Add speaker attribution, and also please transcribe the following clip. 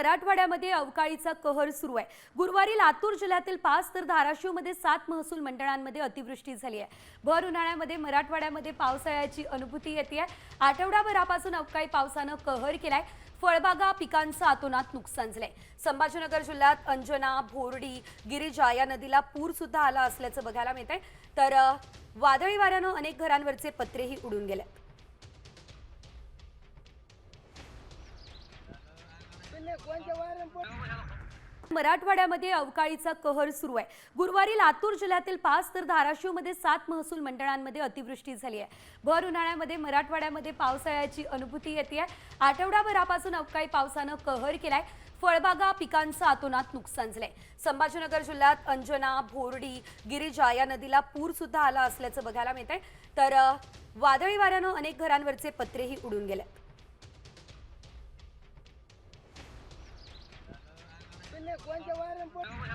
Speaker 1: मराठवाड्यामध्ये अवकाळीचा कहर सुरू आहे. गुरुवारी लातूर जिल्ह्यातील पाच तर धाराशिवमध्ये सात महसूल मंडळांमध्ये अतिवृष्टी झाली आहे. भर उन्हाळ्यामध्ये मराठवाड्यामध्ये पावसाळ्याची अनुभूती येते आहे. आठवडाभरापासून अवकाळी पावसानं कहर केलाय. फळबागा पिकांचं आतोनात नुकसान झालंय. संभाजीनगर जिल्ह्यात अंजना भोरडी गिरिजा या नदीला पूर सुद्धा आला असल्याचं बघायला मिळतंय. तर वादळी वाऱ्यानं अनेक घरांवरचे पत्रेही उडून गेले मराठवाड्यामध्ये अवकाळीचा कहर सुरू आहे. गुरुवारी लातूर जिल्ह्यातील पाच तर धाराशिवमध्ये सात महसूल मंडळांमध्ये अतिवृष्टी झाली आहे. भर उन्हाळ्यामध्ये मराठवाड्यामध्ये पावसाळ्याची अनुभूती येते आहे. आठवडाभरापासून अवकाळी पावसानं कहर केलाय. फळबागा पिकांचं आतोनात नुकसान झालंय. संभाजीनगर जिल्ह्यात अंजना भोरडी गिरिजा या नदीला पूर सुद्धा आला असल्याचं बघायला मिळत आहे तर वादळी वाऱ्यानं अनेक घरांवरचे पत्रेही उडून गेले
Speaker 2: me cuenta, voy